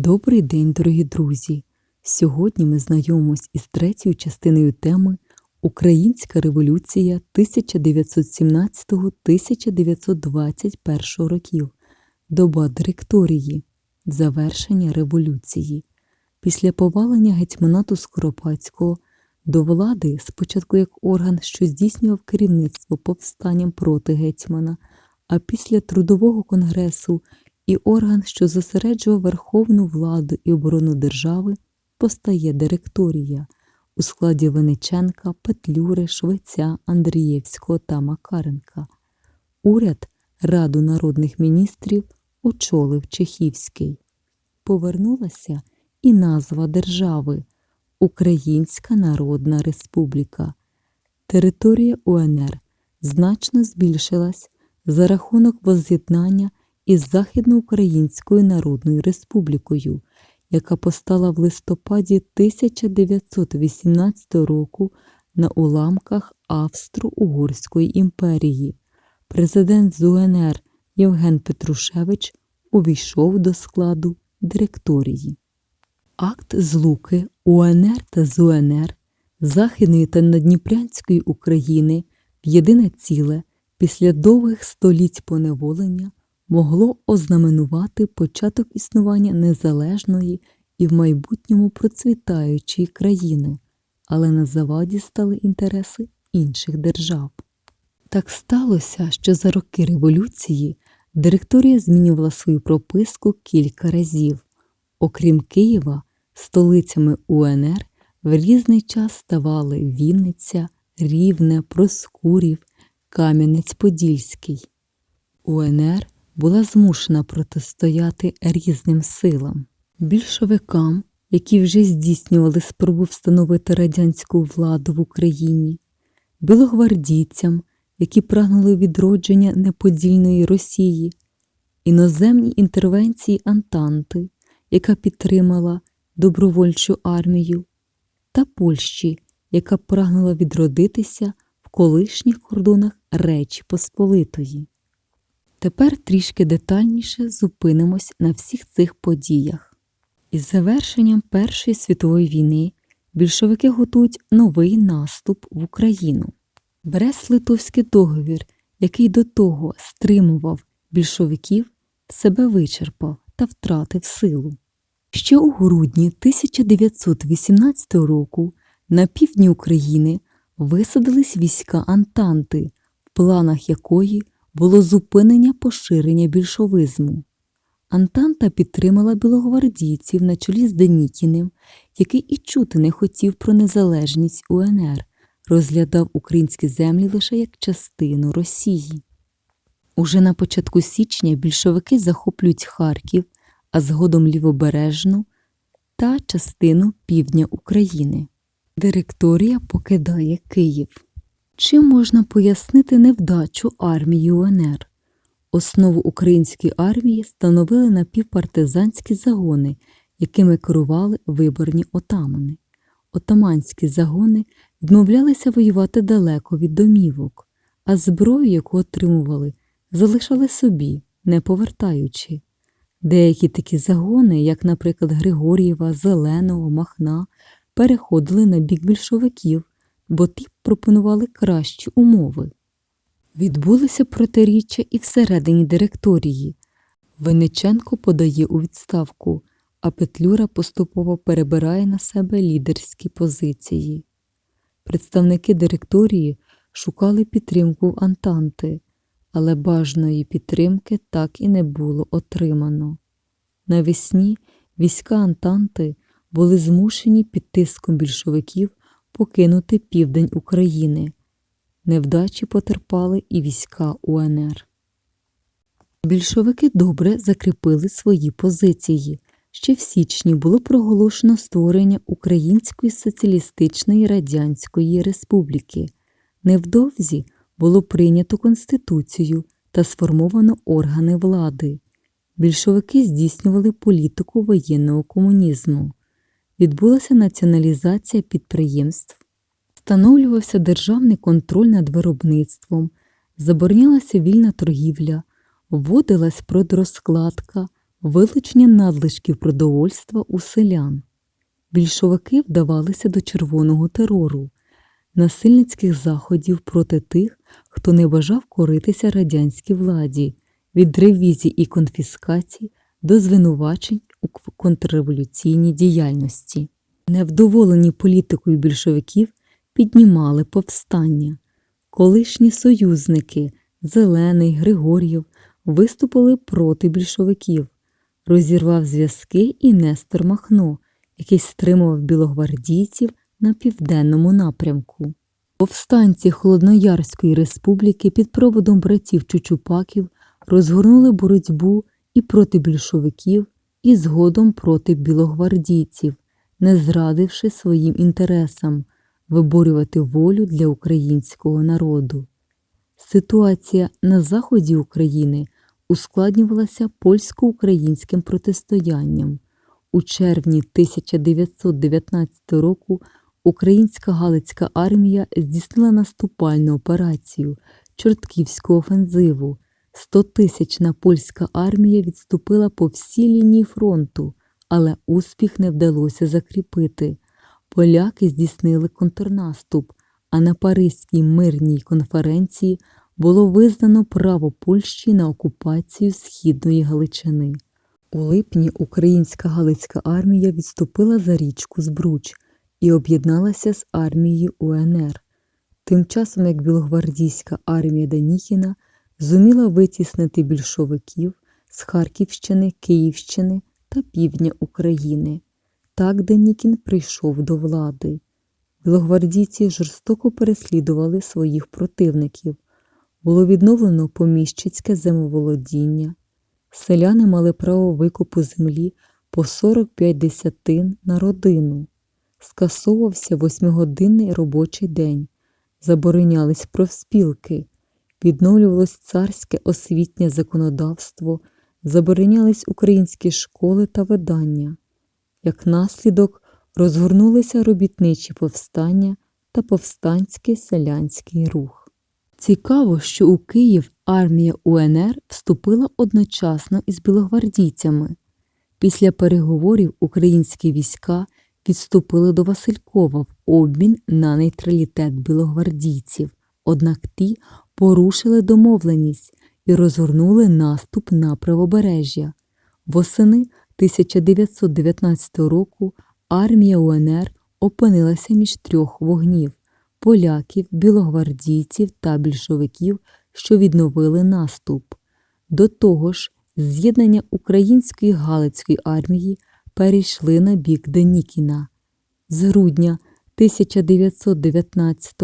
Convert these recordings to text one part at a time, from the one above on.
Добрий день, дорогі друзі! Сьогодні ми знайомимось із третьою частиною теми Українська революція 1917-1921 років. Доба директорії. Завершення революції. Після повалення гетьманату Скоропадського до влади, спочатку як орган, що здійснював керівництво повстанням проти гетьмана, а після Трудового конгресу і орган, що зосереджував верховну владу і оборону держави, постає директорія у складі Вениченка, Петлюри, Швеця, Андрієвського та Макаренка. Уряд Раду народних міністрів очолив Чехівський. Повернулася і назва держави Українська Народна Республіка. Територія УНР значно збільшилась за рахунок воз'єднання із Західноукраїнською Народною Республікою, яка постала в листопаді 1918 року на уламках Австро-Угорської імперії. Президент з УНР Євген Петрушевич увійшов до складу директорії. Акт злуки УНР та ЗУНР Західної та Надніпрянської України в єдине ціле після довгих століть поневолення могло ознаменувати початок існування незалежної і в майбутньому процвітаючої країни, але на заваді стали інтереси інших держав. Так сталося, що за роки революції директорія змінювала свою прописку кілька разів. Окрім Києва, столицями УНР в різний час ставали Вінниця, Рівне, Проскурів, Кам'янець-Подільський. УНР була змушена протистояти різним силам, більшовикам, які вже здійснювали спробу встановити радянську владу в Україні, білогвардійцям, які прагнули відродження неподільної Росії, іноземній інтервенції Антанти, яка підтримала добровольчу армію, та Польщі, яка прагнула відродитися в колишніх кордонах Речі Посполитої. Тепер трішки детальніше зупинимось на всіх цих подіях. Із завершенням Першої світової війни більшовики готують новий наступ в Україну. Брест-Литовський договір, який до того стримував більшовиків, себе вичерпав та втратив силу. Ще у грудні 1918 року на півдні України висадились війська Антанти, в планах якої було зупинення поширення більшовизму. Антанта підтримала білогвардійців на чолі з Денікіним, який і чути не хотів про незалежність УНР, розглядав українські землі лише як частину Росії. Уже на початку січня більшовики захоплюють Харків, а згодом Лівобережну та частину півдня України. Директорія покидає Київ. Чим можна пояснити невдачу армії УНР? Основу української армії становили напівпартизанські загони, якими керували виборні отамани. Отаманські загони відмовлялися воювати далеко від домівок, а зброю, яку отримували, залишали собі, не повертаючи. Деякі такі загони, як, наприклад, Григорієва, Зеленого, Махна, переходили на бік більшовиків бо ті пропонували кращі умови. Відбулися протиріччя і всередині директорії. Винниченко подає у відставку, а Петлюра поступово перебирає на себе лідерські позиції. Представники директорії шукали підтримку в Антанти, але бажаної підтримки так і не було отримано. Навесні війська Антанти були змушені під тиском більшовиків покинути південь України. Невдачі потерпали і війська УНР. Більшовики добре закріпили свої позиції. Ще в січні було проголошено створення Української соціалістичної Радянської Республіки. Невдовзі було прийнято Конституцію та сформовано органи влади. Більшовики здійснювали політику воєнного комунізму відбулася націоналізація підприємств, встановлювався державний контроль над виробництвом, заборонялася вільна торгівля, вводилась продрозкладка, вилучення надлишків продовольства у селян. Більшовики вдавалися до червоного терору, насильницьких заходів проти тих, хто не бажав коритися радянській владі, від ревізій і конфіскацій до звинувачень у контрреволюційній діяльності. Невдоволені політикою більшовиків піднімали повстання. Колишні союзники Зелений, Григор'єв виступили проти більшовиків, розірвав зв'язки і Нестор Махно, який стримував білогвардійців на південному напрямку. Повстанці Холодноярської республіки під проводом братів Чучупаків розгорнули боротьбу і проти більшовиків, і згодом проти білогвардійців, не зрадивши своїм інтересам виборювати волю для українського народу. Ситуація на заході України ускладнювалася польсько-українським протистоянням. У червні 1919 року Українська Галицька армія здійснила наступальну операцію Чортківську офензиву. Стотисячна польська армія відступила по всій лінії фронту, але успіх не вдалося закріпити. Поляки здійснили контрнаступ, а на Паризькій мирній конференції було визнано право Польщі на окупацію Східної Галичини. У липні Українська Галицька армія відступила за річку Збруч і об'єдналася з армією УНР. Тим часом як білогвардійська армія Даніхіна зуміла витіснити більшовиків з Харківщини, Київщини та півдня України. Так Денікін прийшов до влади. Білогвардійці жорстоко переслідували своїх противників. Було відновлено поміщицьке землеволодіння. Селяни мали право викупу землі по 45 десятин на родину. Скасовувався восьмигодинний робочий день, заборонялись профспілки, відновлювалось царське освітнє законодавство, заборонялись українські школи та видання. Як наслідок розгорнулися робітничі повстання та повстанський селянський рух. Цікаво, що у Київ армія УНР вступила одночасно із білогвардійцями. Після переговорів українські війська відступили до Василькова в обмін на нейтралітет білогвардійців, однак ті порушили домовленість і розгорнули наступ на правобережжя. Восени 1919 року армія УНР опинилася між трьох вогнів поляків, білогвардійців та більшовиків, що відновили наступ. До того ж, з'єднання української Галицької армії перейшли на бік Денікіна. З грудня 1919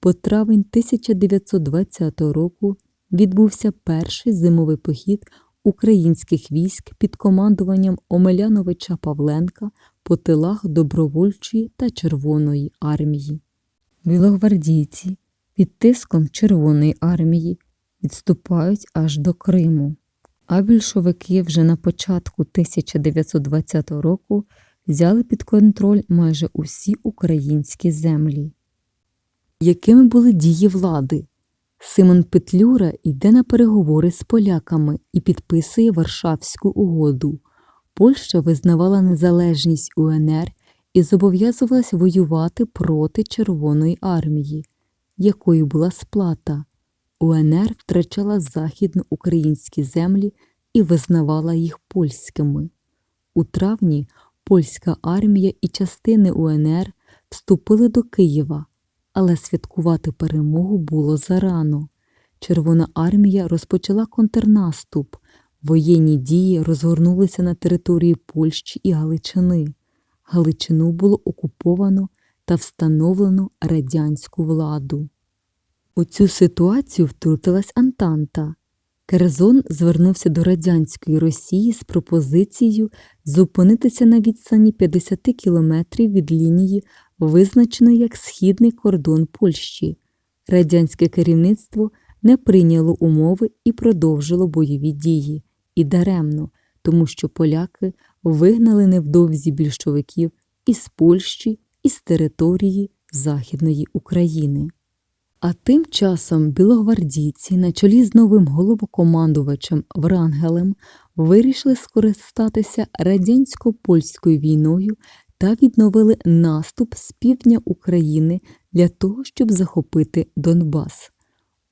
по травень 1920 року відбувся перший зимовий похід українських військ під командуванням Омеляновича Павленка по тилах добровольчої та Червоної армії. Білогвардійці під тиском Червоної армії відступають аж до Криму, а більшовики вже на початку 1920 року взяли під контроль майже усі українські землі. Якими були дії влади? Симон Петлюра йде на переговори з поляками і підписує Варшавську угоду. Польща визнавала незалежність УНР і зобов'язувалась воювати проти Червоної армії, якою була сплата. УНР втрачала західноукраїнські землі і визнавала їх польськими. У травні польська армія і частини УНР вступили до Києва але святкувати перемогу було зарано. Червона армія розпочала контрнаступ, воєнні дії розгорнулися на території Польщі і Галичини. Галичину було окуповано та встановлено радянську владу. У цю ситуацію втрутилась Антанта. Керзон звернувся до радянської Росії з пропозицією зупинитися на відстані 50 кілометрів від лінії визначений як східний кордон Польщі. Радянське керівництво не прийняло умови і продовжило бойові дії, і даремно, тому що поляки вигнали невдовзі більшовиків із Польщі і з території Західної України. А тим часом білогвардійці на чолі з новим головокомандувачем Врангелем вирішили скористатися радянсько-польською війною та відновили наступ з півдня України для того, щоб захопити Донбас.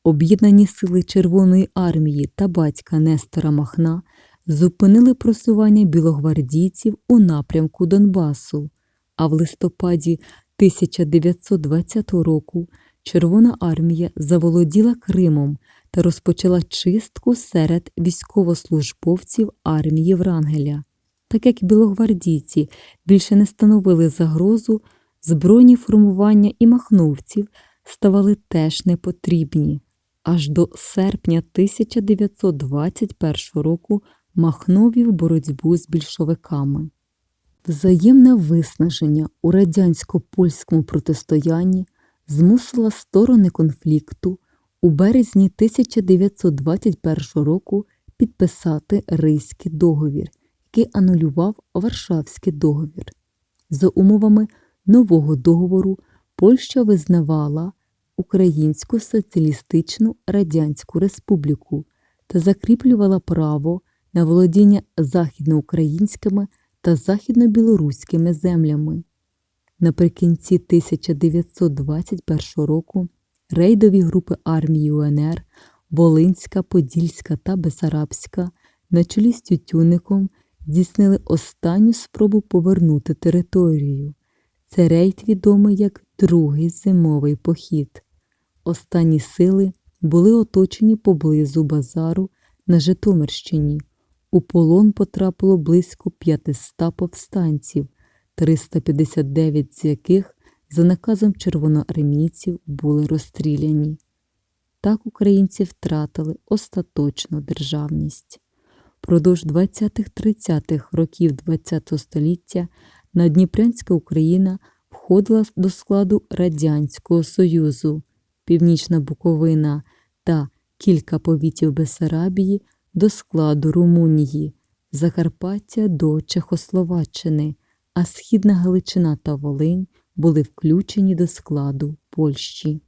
Об'єднані сили Червоної армії та батька Нестора Махна зупинили просування білогвардійців у напрямку Донбасу, а в листопаді 1920 року Червона армія заволоділа Кримом та розпочала чистку серед військовослужбовців армії Врангеля. Так як білогвардійці більше не становили загрозу, збройні формування і махновців ставали теж непотрібні. Аж до серпня 1921 року Махно вів боротьбу з більшовиками. Взаємне виснаження у радянсько-польському протистоянні змусило сторони конфлікту у березні 1921 року підписати Ризький договір, який анулював Варшавський договір. За умовами нового договору Польща визнавала Українську Соціалістичну Радянську Республіку та закріплювала право на володіння західноукраїнськими та західнобілоруськими землями. Наприкінці 1921 року рейдові групи армії УНР Волинська, Подільська та Бесарабська на чолі з Тютюником здійснили останню спробу повернути територію. Це рейд відомий як Другий зимовий похід. Останні сили були оточені поблизу базару на Житомирщині. У полон потрапило близько 500 повстанців, 359 з яких за наказом червоноармійців були розстріляні. Так українці втратили остаточну державність. Продовж 20-30-х років ХХ століття Надніпрянська Україна входила до складу Радянського Союзу, Північна Буковина та кілька повітів Бесарабії до складу Румунії, Закарпаття до Чехословаччини, а Східна Галичина та Волинь були включені до складу Польщі.